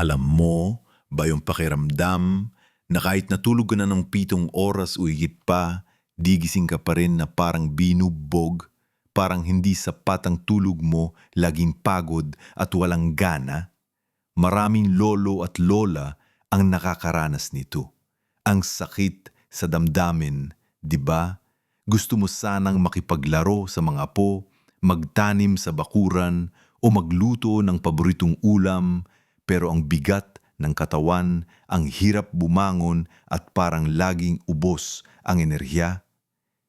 Alam mo ba yung pakiramdam na kahit natulog ka na ng pitong oras o higit pa, di gising ka pa rin na parang binubog, parang hindi sapat ang tulog mo, laging pagod at walang gana? Maraming lolo at lola ang nakakaranas nito. Ang sakit sa damdamin, di ba? Gusto mo sanang makipaglaro sa mga apo, magtanim sa bakuran, o magluto ng paboritong ulam, pero ang bigat ng katawan, ang hirap bumangon at parang laging ubos ang enerhiya.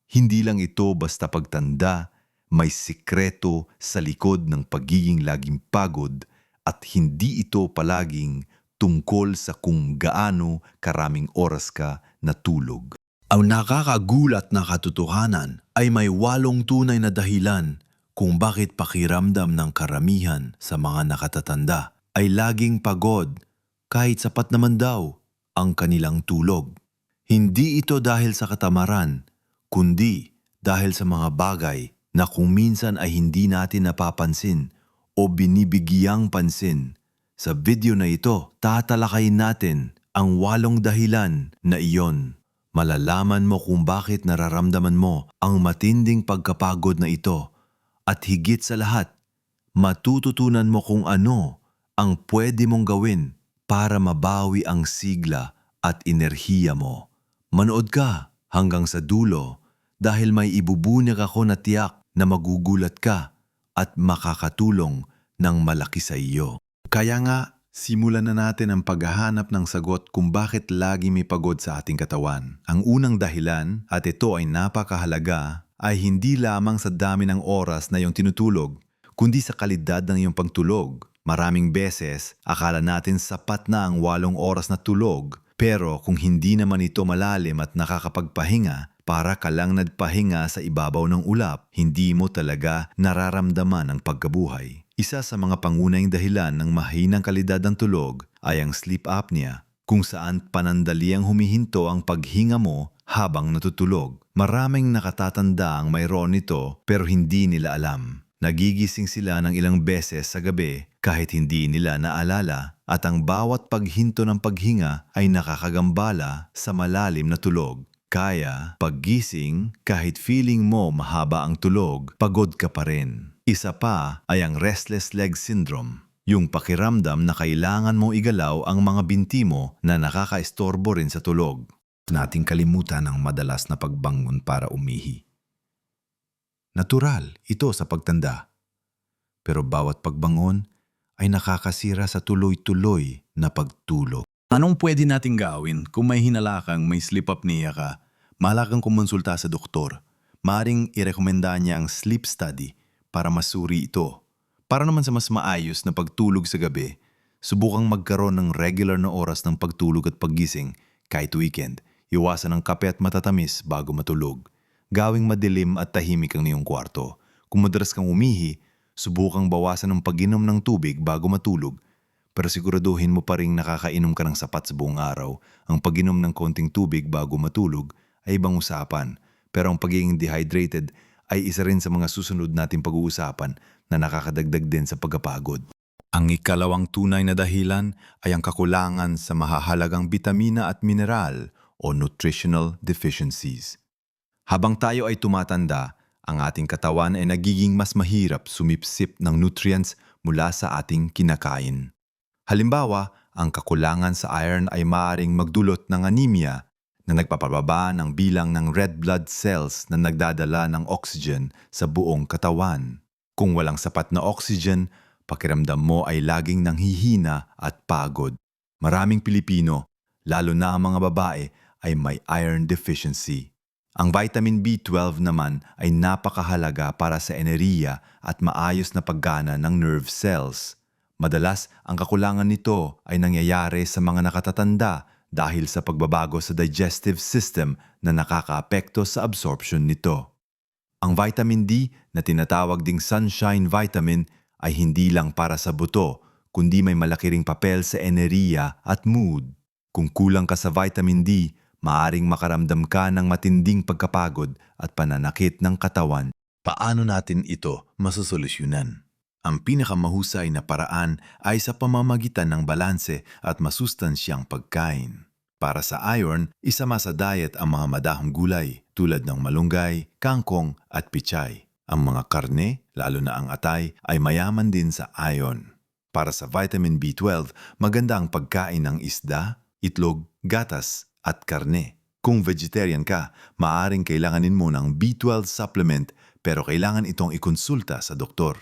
Hindi lang ito basta pagtanda, may sikreto sa likod ng pagiging laging pagod at hindi ito palaging tungkol sa kung gaano karaming oras ka natulog. Ang nakakagulat na katotohanan ay may walong tunay na dahilan kung bakit pakiramdam ng karamihan sa mga nakatatanda ay laging pagod kahit sapat naman daw ang kanilang tulog. Hindi ito dahil sa katamaran, kundi dahil sa mga bagay na kung minsan ay hindi natin napapansin o binibigyang pansin. Sa video na ito, tatalakayin natin ang walong dahilan na iyon. Malalaman mo kung bakit nararamdaman mo ang matinding pagkapagod na ito at higit sa lahat, matututunan mo kung ano ang pwede mong gawin para mabawi ang sigla at enerhiya mo. Manood ka hanggang sa dulo dahil may ibubunyag ako na tiyak na magugulat ka at makakatulong ng malaki sa iyo. Kaya nga, simulan na natin ang paghahanap ng sagot kung bakit lagi may pagod sa ating katawan. Ang unang dahilan, at ito ay napakahalaga, ay hindi lamang sa dami ng oras na iyong tinutulog, kundi sa kalidad ng iyong pagtulog. Maraming beses, akala natin sapat na ang walong oras na tulog, pero kung hindi naman ito malalim at nakakapagpahinga, para ka lang nagpahinga sa ibabaw ng ulap, hindi mo talaga nararamdaman ang pagkabuhay. Isa sa mga pangunahing dahilan ng mahinang kalidad ng tulog ay ang sleep apnea, kung saan panandaliang humihinto ang paghinga mo habang natutulog. Maraming nakatatanda ang mayroon nito pero hindi nila alam. Nagigising sila ng ilang beses sa gabi kahit hindi nila naalala at ang bawat paghinto ng paghinga ay nakakagambala sa malalim na tulog. Kaya, paggising, kahit feeling mo mahaba ang tulog, pagod ka pa rin. Isa pa ay ang restless leg syndrome. Yung pakiramdam na kailangan mo igalaw ang mga binti mo na nakakaistorbo rin sa tulog. Nating kalimutan ang madalas na pagbangon para umihi. Natural ito sa pagtanda. Pero bawat pagbangon ay nakakasira sa tuloy-tuloy na pagtulog. Anong pwede nating gawin kung may hinalakang may sleep apnea ka? Malakang kumonsulta sa doktor. Maring irekomenda niya ang sleep study para masuri ito. Para naman sa mas maayos na pagtulog sa gabi, subukang magkaroon ng regular na oras ng pagtulog at paggising kahit weekend. Iwasan ang kape at matatamis bago matulog. Gawing madilim at tahimik ang iyong kwarto. Kung madalas kang umihi, subukang bawasan ang pag-inom ng tubig bago matulog pero siguraduhin mo pa rin nakakainom ka ng sapat sa buong araw. Ang pag-inom ng konting tubig bago matulog ay ibang usapan, pero ang pagiging dehydrated ay isa rin sa mga susunod nating pag-uusapan na nakakadagdag din sa pagkapagod. Ang ikalawang tunay na dahilan ay ang kakulangan sa mahahalagang bitamina at mineral o nutritional deficiencies. Habang tayo ay tumatanda, ang ating katawan ay nagiging mas mahirap sumipsip ng nutrients mula sa ating kinakain. Halimbawa, ang kakulangan sa iron ay maaaring magdulot ng anemia na nagpapababa ng bilang ng red blood cells na nagdadala ng oxygen sa buong katawan. Kung walang sapat na oxygen, pakiramdam mo ay laging nanghihina at pagod. Maraming Pilipino, lalo na ang mga babae, ay may iron deficiency. Ang vitamin B12 naman ay napakahalaga para sa enerhiya at maayos na paggana ng nerve cells. Madalas, ang kakulangan nito ay nangyayari sa mga nakatatanda dahil sa pagbabago sa digestive system na nakakaapekto sa absorption nito. Ang vitamin D na tinatawag ding sunshine vitamin ay hindi lang para sa buto, kundi may malaki ring papel sa enerhiya at mood. Kung kulang ka sa vitamin D, maaring makaramdam ka ng matinding pagkapagod at pananakit ng katawan. Paano natin ito masosolusyonan? Ang pinakamahusay na paraan ay sa pamamagitan ng balanse at masustansyang pagkain. Para sa iron, isama sa diet ang mga madahong gulay tulad ng malunggay, kangkong at pichay. Ang mga karne, lalo na ang atay, ay mayaman din sa iron. Para sa vitamin B12, maganda ang pagkain ng isda, itlog, gatas at karne. Kung vegetarian ka, maaring kailanganin mo ng B12 supplement pero kailangan itong ikonsulta sa doktor.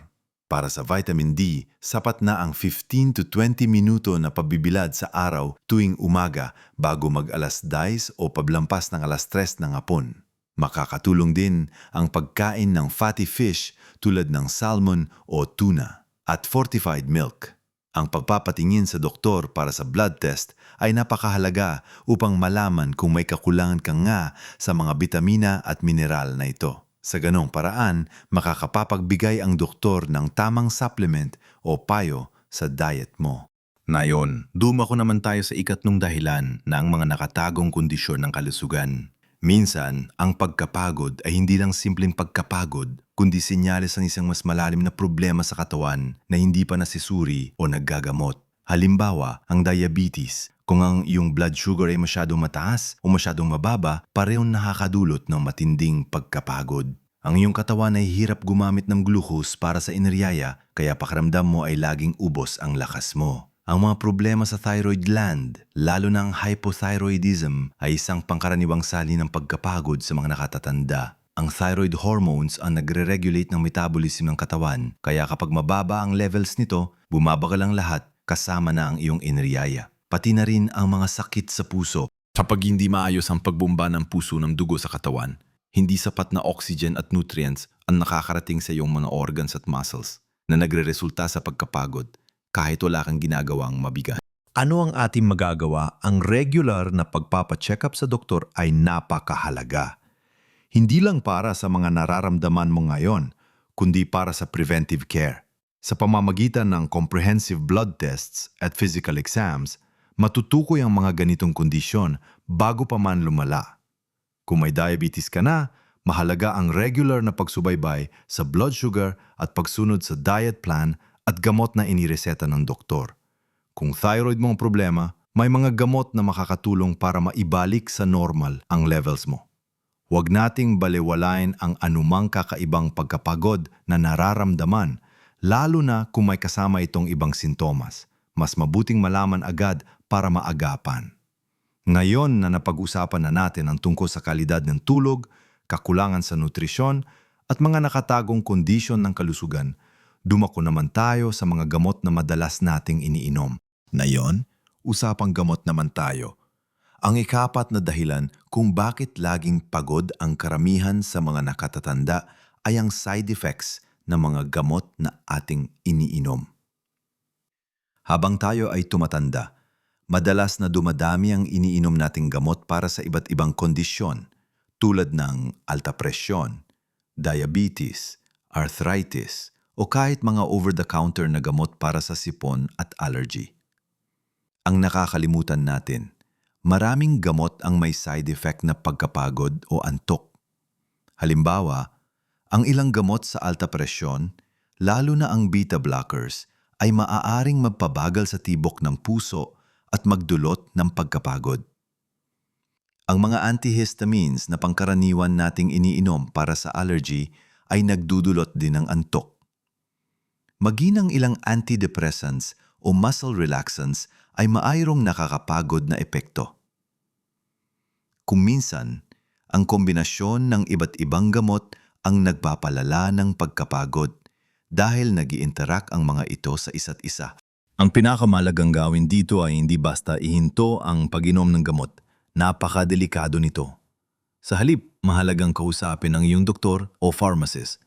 Para sa vitamin D, sapat na ang 15 to 20 minuto na pabibilad sa araw tuwing umaga bago mag alas 10 o pablampas ng alas 3 ng hapon. Makakatulong din ang pagkain ng fatty fish tulad ng salmon o tuna at fortified milk. Ang pagpapatingin sa doktor para sa blood test ay napakahalaga upang malaman kung may kakulangan ka nga sa mga bitamina at mineral na ito. Sa ganong paraan, makakapapagbigay ang doktor ng tamang supplement o payo sa diet mo. Nayon, dumako naman tayo sa ikatlong dahilan na ang mga nakatagong kondisyon ng kalusugan. Minsan, ang pagkapagod ay hindi lang simpleng pagkapagod, kundi sinyalis ng isang mas malalim na problema sa katawan na hindi pa nasisuri o naggagamot. Halimbawa, ang diabetes. Kung ang iyong blood sugar ay masyadong mataas o masyadong mababa, parehong nakakadulot ng matinding pagkapagod. Ang iyong katawan ay hirap gumamit ng glucose para sa eneriyaya, kaya pakiramdam mo ay laging ubos ang lakas mo. Ang mga problema sa thyroid gland, lalo ang hypothyroidism, ay isang pangkaraniwang sali ng pagkapagod sa mga nakatatanda. Ang thyroid hormones ang nagre-regulate ng metabolism ng katawan, kaya kapag mababa ang levels nito, bumabagal ang lahat kasama na ang iyong eneriyaya. Pati na rin ang mga sakit sa puso. Kapag hindi maayos ang pagbomba ng puso ng dugo sa katawan, hindi sapat na oxygen at nutrients ang nakakarating sa iyong mga organs at muscles na nagre-resulta sa pagkapagod kahit wala kang ginagawang mabigat. Ano ang ating magagawa? Ang regular na pagpapacheck up sa doktor ay napakahalaga. Hindi lang para sa mga nararamdaman mo ngayon, kundi para sa preventive care. Sa pamamagitan ng comprehensive blood tests at physical exams, matutukoy ang mga ganitong kondisyon bago pa man lumala. Kung may diabetes ka na, mahalaga ang regular na pagsubaybay sa blood sugar at pagsunod sa diet plan at gamot na inireseta ng doktor. Kung thyroid mo ang problema, may mga gamot na makakatulong para maibalik sa normal ang levels mo. Huwag nating balewalain ang anumang kakaibang pagkapagod na nararamdaman, lalo na kung may kasama itong ibang sintomas. Mas mabuting malaman agad para maagapan. Ngayon na napag-usapan na natin ang tungkol sa kalidad ng tulog, kakulangan sa nutrisyon, at mga nakatagong kondisyon ng kalusugan, dumako naman tayo sa mga gamot na madalas nating iniinom. Ngayon, usapang gamot naman tayo. Ang ikapat na dahilan kung bakit laging pagod ang karamihan sa mga nakatatanda ay ang side effects ng mga gamot na ating iniinom. Habang tayo ay tumatanda, madalas na dumadami ang iniinom nating gamot para sa iba't ibang kondisyon tulad ng alta presyon, diabetes, arthritis, o kahit mga over-the-counter na gamot para sa sipon at allergy. Ang nakakalimutan natin, maraming gamot ang may side effect na pagkapagod o antok. Halimbawa, ang ilang gamot sa alta presyon, lalo na ang beta blockers, ay maaaring magpabagal sa tibok ng puso at magdulot ng pagkapagod. Ang mga antihistamines na pangkaraniwan nating iniinom para sa allergy ay nagdudulot din ng antok. Maginang ilang antidepressants o muscle relaxants ay maayong nakakapagod na epekto. Kung minsan, ang kombinasyon ng iba't ibang gamot ang nagpapalala ng pagkapagod dahil nag interact ang mga ito sa isa't isa. Ang pinakamalagang gawin dito ay hindi basta ihinto ang pag-inom ng gamot. Napakadelikado nito. Sa halip, mahalagang kausapin ang iyong doktor o pharmacist.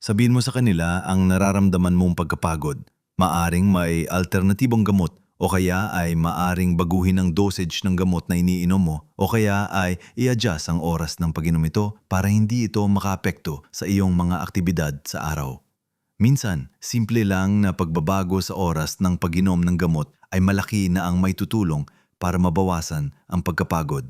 Sabihin mo sa kanila ang nararamdaman mong pagkapagod. Maaring may alternatibong gamot o kaya ay maaring baguhin ang dosage ng gamot na iniinom mo o kaya ay i-adjust ang oras ng pag-inom ito para hindi ito makaapekto sa iyong mga aktibidad sa araw. Minsan, simple lang na pagbabago sa oras ng pag-inom ng gamot ay malaki na ang may tutulong para mabawasan ang pagkapagod.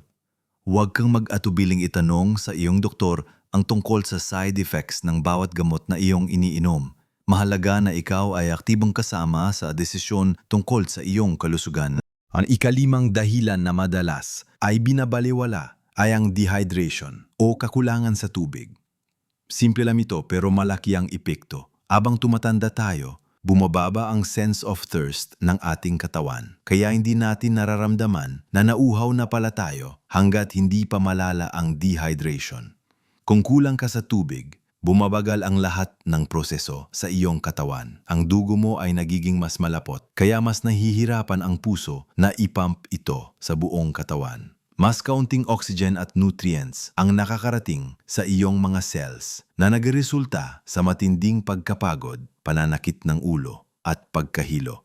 Huwag kang mag-atubiling itanong sa iyong doktor ang tungkol sa side effects ng bawat gamot na iyong iniinom. Mahalaga na ikaw ay aktibong kasama sa desisyon tungkol sa iyong kalusugan. Ang ikalimang dahilan na madalas ay binabaliwala ay ang dehydration o kakulangan sa tubig. Simple lang ito pero malaki ang epekto. Abang tumatanda tayo, bumababa ang sense of thirst ng ating katawan. Kaya hindi natin nararamdaman na nauhaw na pala tayo hanggat hindi pa malala ang dehydration. Kung kulang ka sa tubig, bumabagal ang lahat ng proseso sa iyong katawan. Ang dugo mo ay nagiging mas malapot, kaya mas nahihirapan ang puso na ipump ito sa buong katawan. Mas kaunting oxygen at nutrients ang nakakarating sa iyong mga cells na nagresulta sa matinding pagkapagod, pananakit ng ulo at pagkahilo.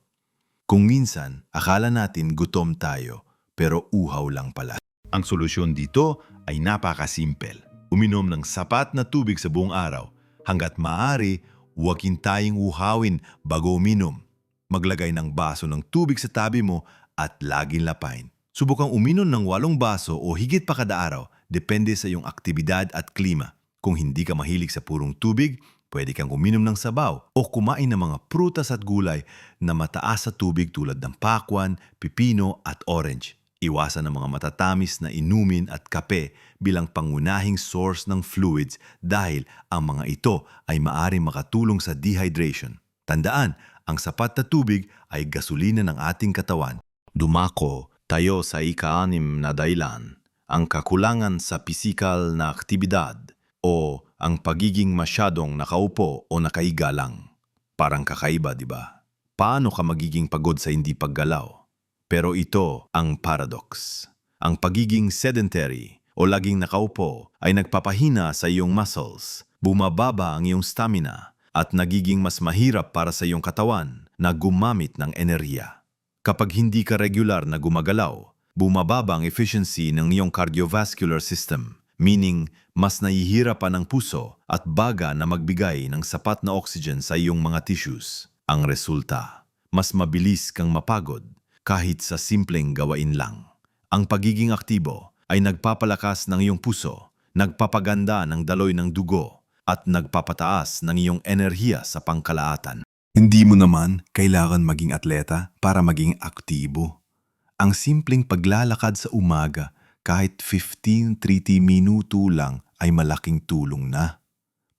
Kung minsan, akala natin gutom tayo, pero uhaw lang pala. Ang solusyon dito ay napakasimple. Uminom ng sapat na tubig sa buong araw. Hanggat maaari, huwag tayong uhawin bago uminom. Maglagay ng baso ng tubig sa tabi mo at laging lapain. Subukang uminom ng walong baso o higit pa kada araw, depende sa iyong aktibidad at klima. Kung hindi ka mahilig sa purong tubig, pwede kang uminom ng sabaw o kumain ng mga prutas at gulay na mataas sa tubig tulad ng pakwan, pipino at orange. Iwasan ang mga matatamis na inumin at kape bilang pangunahing source ng fluids dahil ang mga ito ay maaring makatulong sa dehydration. Tandaan, ang sapat na tubig ay gasolina ng ating katawan. Dumako tayo sa ika-anim na dahilan, ang kakulangan sa pisikal na aktibidad o ang pagiging masyadong nakaupo o nakaiga lang. Parang kakaiba, di ba? Paano ka magiging pagod sa hindi paggalaw? Pero ito ang paradox. Ang pagiging sedentary o laging nakaupo ay nagpapahina sa iyong muscles, bumababa ang iyong stamina, at nagiging mas mahirap para sa iyong katawan na gumamit ng enerhiya. Kapag hindi ka regular na gumagalaw, bumababa ang efficiency ng iyong cardiovascular system, meaning mas nahihirapan ang puso at baga na magbigay ng sapat na oxygen sa iyong mga tissues. Ang resulta, mas mabilis kang mapagod kahit sa simpleng gawain lang. Ang pagiging aktibo ay nagpapalakas ng iyong puso, nagpapaganda ng daloy ng dugo, at nagpapataas ng iyong enerhiya sa pangkalaatan. Hindi mo naman kailangan maging atleta para maging aktibo. Ang simpleng paglalakad sa umaga kahit 15-30 minuto lang ay malaking tulong na.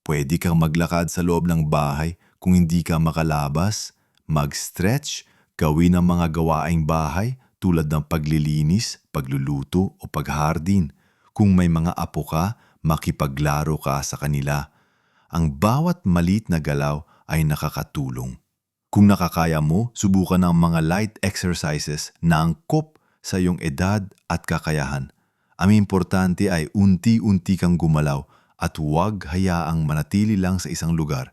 Pwede kang maglakad sa loob ng bahay kung hindi ka makalabas, mag-stretch, gawin ang mga gawaing bahay tulad ng paglilinis, pagluluto o paghardin. Kung may mga apo ka, makipaglaro ka sa kanila. Ang bawat malit na galaw ay nakakatulong. Kung nakakaya mo, subukan ng mga light exercises na angkop sa iyong edad at kakayahan. Ang importante ay unti-unti kang gumalaw at huwag hayaang manatili lang sa isang lugar.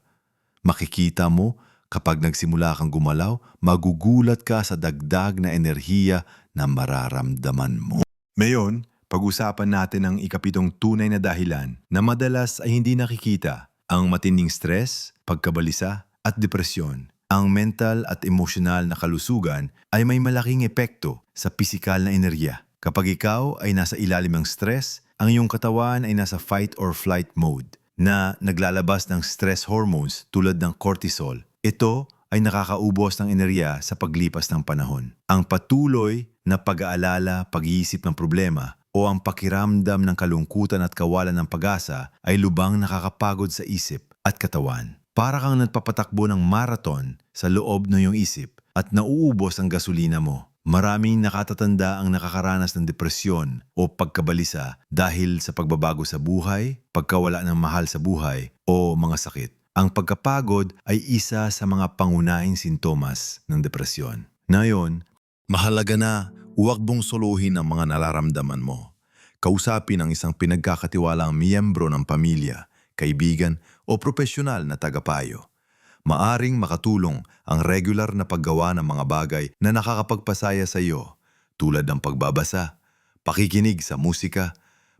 Makikita mo, kapag nagsimula kang gumalaw, magugulat ka sa dagdag na enerhiya na mararamdaman mo. Ngayon, pag-usapan natin ang ikapitong tunay na dahilan na madalas ay hindi nakikita ang matinding stress, pagkabalisa at depresyon. Ang mental at emosyonal na kalusugan ay may malaking epekto sa pisikal na enerhiya. Kapag ikaw ay nasa ilalim ng stress, ang iyong katawan ay nasa fight or flight mode na naglalabas ng stress hormones tulad ng cortisol. Ito ay nakakaubos ng enerhiya sa paglipas ng panahon. Ang patuloy na pag-aalala, pag-iisip ng problema o ang pakiramdam ng kalungkutan at kawalan ng pag-asa ay lubang nakakapagod sa isip at katawan. Para kang nagpapatakbo ng marathon sa loob ng iyong isip at nauubos ang gasolina mo. Maraming nakatatanda ang nakakaranas ng depresyon o pagkabalisa dahil sa pagbabago sa buhay, pagkawala ng mahal sa buhay o mga sakit. Ang pagkapagod ay isa sa mga pangunahing sintomas ng depresyon. Ngayon, mahalaga na huwag mong suluhin ang mga nararamdaman mo. Kausapin ang isang pinagkakatiwalang miyembro ng pamilya, kaibigan o profesional na tagapayo. Maaring makatulong ang regular na paggawa ng mga bagay na nakakapagpasaya sa iyo tulad ng pagbabasa, pakikinig sa musika,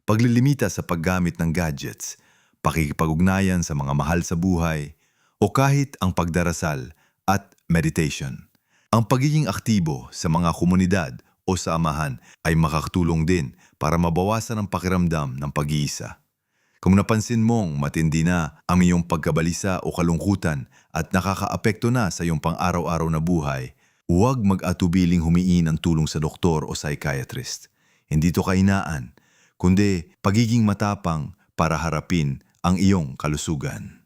paglilimita sa paggamit ng gadgets, pakikipag-ugnayan sa mga mahal sa buhay, o kahit ang pagdarasal at meditation. Ang pagiging aktibo sa mga komunidad o samahan ay makakatulong din para mabawasan ang pakiramdam ng pag-iisa. Kung napansin mong matindi na ang iyong pagkabalisa o kalungkutan at nakakaapekto na sa iyong pang-araw-araw na buhay, huwag mag-atubiling humiin ng tulong sa doktor o psychiatrist. Hindi ito kainaan, kundi pagiging matapang para harapin ang iyong kalusugan.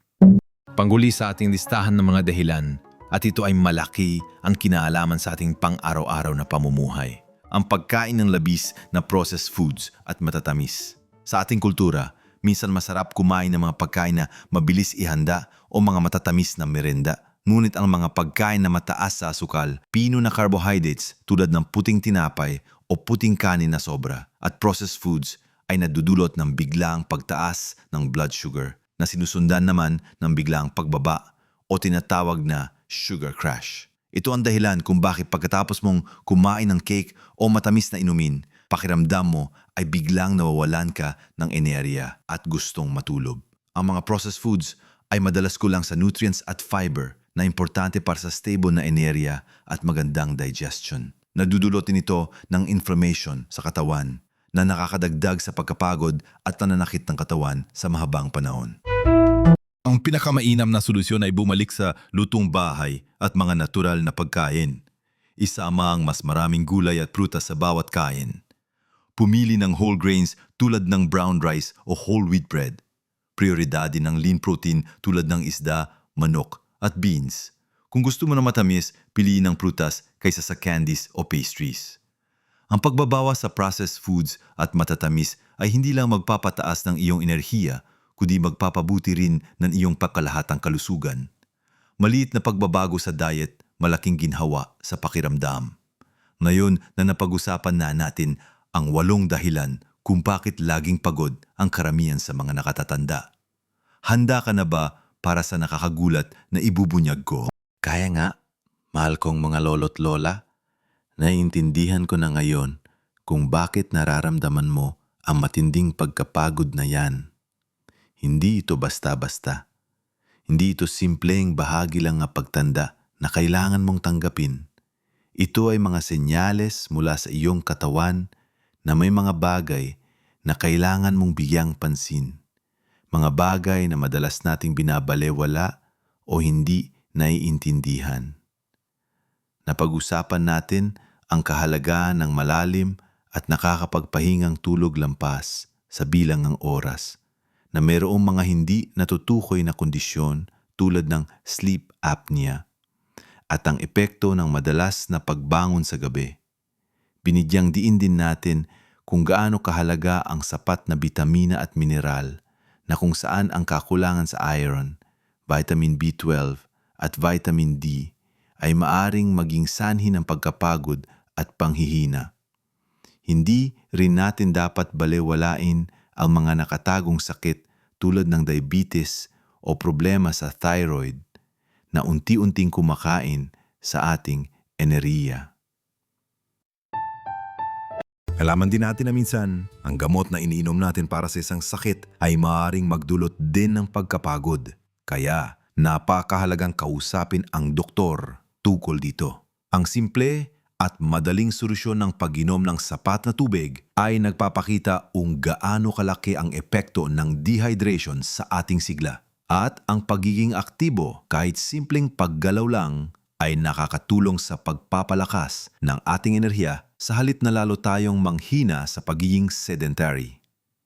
Pangguli sa ating listahan ng mga dahilan at ito ay malaki ang kinaalaman sa ating pang-araw-araw na pamumuhay. Ang pagkain ng labis na processed foods at matatamis. Sa ating kultura, minsan masarap kumain ng mga pagkain na mabilis ihanda o mga matatamis na merenda. Ngunit ang mga pagkain na mataas sa asukal, pino na carbohydrates tulad ng puting tinapay o puting kanin na sobra at processed foods ay nadudulot ng biglaang pagtaas ng blood sugar na sinusundan naman ng biglaang pagbaba o tinatawag na sugar crash. Ito ang dahilan kung bakit pagkatapos mong kumain ng cake o matamis na inumin, pakiramdam mo ay biglang nawawalan ka ng enerhiya at gustong matulog. Ang mga processed foods ay madalas kulang sa nutrients at fiber na importante para sa stable na enerhiya at magandang digestion. Nadudulotin ito ng inflammation sa katawan na nakakadagdag sa pagkapagod at nananakit ng katawan sa mahabang panahon. Ang pinakamainam na solusyon ay bumalik sa lutong bahay at mga natural na pagkain. Isama ang mas maraming gulay at prutas sa bawat kain. Pumili ng whole grains tulad ng brown rice o whole wheat bread. Prioridad din ng lean protein tulad ng isda, manok at beans. Kung gusto mo na matamis, piliin ng prutas kaysa sa candies o pastries. Ang pagbabawas sa processed foods at matatamis ay hindi lang magpapataas ng iyong enerhiya, kundi magpapabuti rin ng iyong pakalahatang kalusugan. Maliit na pagbabago sa diet, malaking ginhawa sa pakiramdam. Ngayon na napag-usapan na natin ang walong dahilan kung bakit laging pagod ang karamihan sa mga nakatatanda. Handa ka na ba para sa nakakagulat na ibubunyag ko? Kaya nga, mahal kong mga lolo't lola, naiintindihan ko na ngayon kung bakit nararamdaman mo ang matinding pagkapagod na yan. Hindi ito basta-basta. Hindi ito simpleng bahagi lang ng pagtanda na kailangan mong tanggapin. Ito ay mga senyales mula sa iyong katawan na may mga bagay na kailangan mong bigyang pansin. Mga bagay na madalas nating binabalewala o hindi naiintindihan. Napag-usapan natin ang kahalagahan ng malalim at nakakapagpahingang tulog lampas sa bilang ng oras na mayroong mga hindi natutukoy na kondisyon tulad ng sleep apnea at ang epekto ng madalas na pagbangon sa gabi. Binigyang diin din natin kung gaano kahalaga ang sapat na bitamina at mineral na kung saan ang kakulangan sa iron, vitamin B12 at vitamin D ay maaring maging sanhi ng pagkapagod at panghihina. Hindi rin natin dapat balewalain ang mga nakatagong sakit tulad ng diabetes o problema sa thyroid na unti-unting kumakain sa ating enerhiya. Alaman din natin na minsan, ang gamot na iniinom natin para sa isang sakit ay maaaring magdulot din ng pagkapagod. Kaya, napakahalagang kausapin ang doktor tukol dito. Ang simple at madaling solusyon ng pag-inom ng sapat na tubig ay nagpapakita kung gaano kalaki ang epekto ng dehydration sa ating sigla. At ang pagiging aktibo kahit simpleng paggalaw lang ay nakakatulong sa pagpapalakas ng ating enerhiya sa halip na lalo tayong manghina sa pagiging sedentary.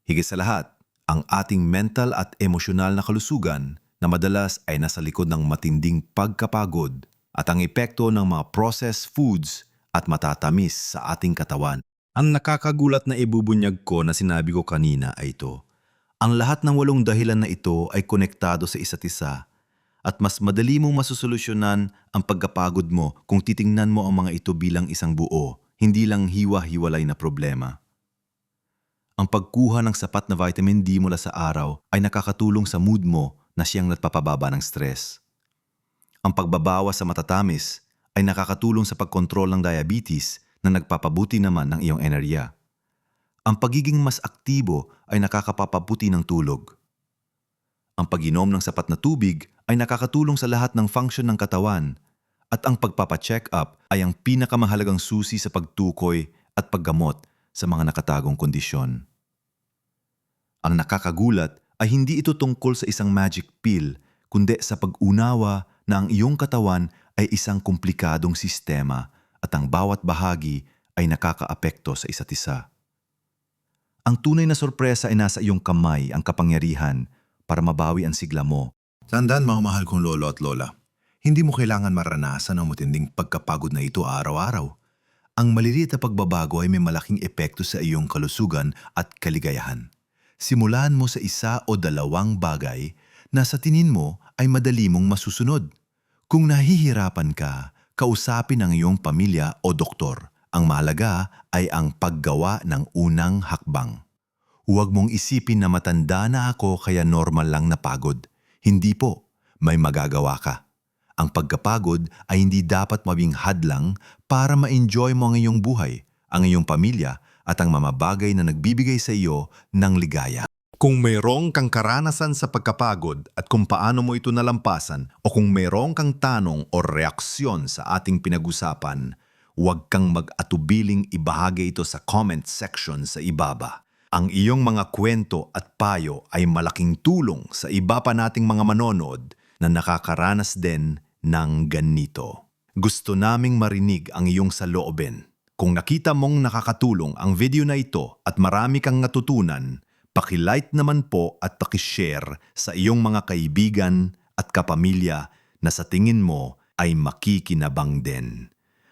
Higit sa lahat, ang ating mental at emosyonal na kalusugan na madalas ay nasa likod ng matinding pagkapagod at ang epekto ng mga processed foods at matatamis sa ating katawan. Ang nakakagulat na ibubunyag ko na sinabi ko kanina ay ito. Ang lahat ng walong dahilan na ito ay konektado sa isa't isa at mas madali mong masusolusyonan ang pagkapagod mo kung titingnan mo ang mga ito bilang isang buo, hindi lang hiwa-hiwalay na problema. Ang pagkuha ng sapat na vitamin D mula sa araw ay nakakatulong sa mood mo na siyang nagpapababa ng stress. Ang pagbabawas sa matatamis ay nakakatulong sa pagkontrol ng diabetes na nagpapabuti naman ng iyong enerhiya. Ang pagiging mas aktibo ay nakakapapabuti ng tulog. Ang pag-inom ng sapat na tubig ay nakakatulong sa lahat ng function ng katawan at ang pagpapacheck up ay ang pinakamahalagang susi sa pagtukoy at paggamot sa mga nakatagong kondisyon. Ang nakakagulat ay hindi ito tungkol sa isang magic pill, kundi sa pag-unawa na ang iyong katawan ay isang komplikadong sistema at ang bawat bahagi ay nakakaapekto sa isa't isa. Ang tunay na sorpresa ay nasa iyong kamay ang kapangyarihan para mabawi ang sigla mo. Tandaan mga mahal kong lolo at lola, hindi mo kailangan maranasan ang matinding pagkapagod na ito araw-araw. Ang maliliit na pagbabago ay may malaking epekto sa iyong kalusugan at kaligayahan. Simulan mo sa isa o dalawang bagay na sa tingin mo ay madali mong masusunod. Kung nahihirapan ka, kausapin ang iyong pamilya o doktor. Ang mahalaga ay ang paggawa ng unang hakbang. Huwag mong isipin na matanda na ako kaya normal lang na pagod. Hindi po, may magagawa ka. Ang pagkapagod ay hindi dapat mabing hadlang para ma-enjoy mo ang iyong buhay, ang iyong pamilya at ang mamabagay na nagbibigay sa iyo ng ligaya. Kung mayroong kang karanasan sa pagkapagod at kung paano mo ito nalampasan o kung mayroong kang tanong o reaksyon sa ating pinag-usapan, huwag kang mag-atubiling ibahagi ito sa comment section sa ibaba. Ang iyong mga kwento at payo ay malaking tulong sa iba pa nating mga manonood na nakakaranas din ng ganito. Gusto naming marinig ang iyong saloobin. Kung nakita mong nakakatulong ang video na ito at marami kang natutunan, pakilike naman po at pakishare sa iyong mga kaibigan at kapamilya na sa tingin mo ay makikinabang din.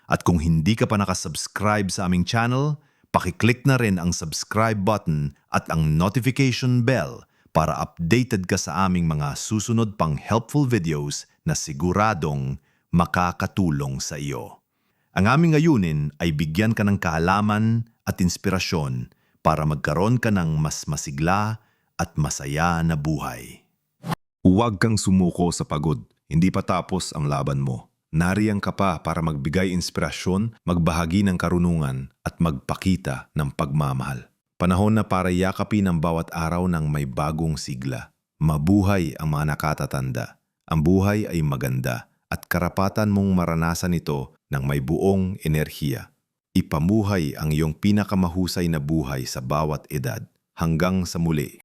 At kung hindi ka pa nakasubscribe sa aming channel, pakiclick na rin ang subscribe button at ang notification bell para updated ka sa aming mga susunod pang helpful videos na siguradong makakatulong sa iyo. Ang aming ayunin ay bigyan ka ng kaalaman at inspirasyon para magkaroon ka ng mas masigla at masaya na buhay. Huwag kang sumuko sa pagod. Hindi pa tapos ang laban mo. Nariyan ka pa para magbigay inspirasyon, magbahagi ng karunungan at magpakita ng pagmamahal. Panahon na para yakapin ang bawat araw ng may bagong sigla. Mabuhay ang mga nakatatanda. Ang buhay ay maganda at karapatan mong maranasan ito ng may buong enerhiya. Ipamuhay ang iyong pinakamahusay na buhay sa bawat edad hanggang sa muli.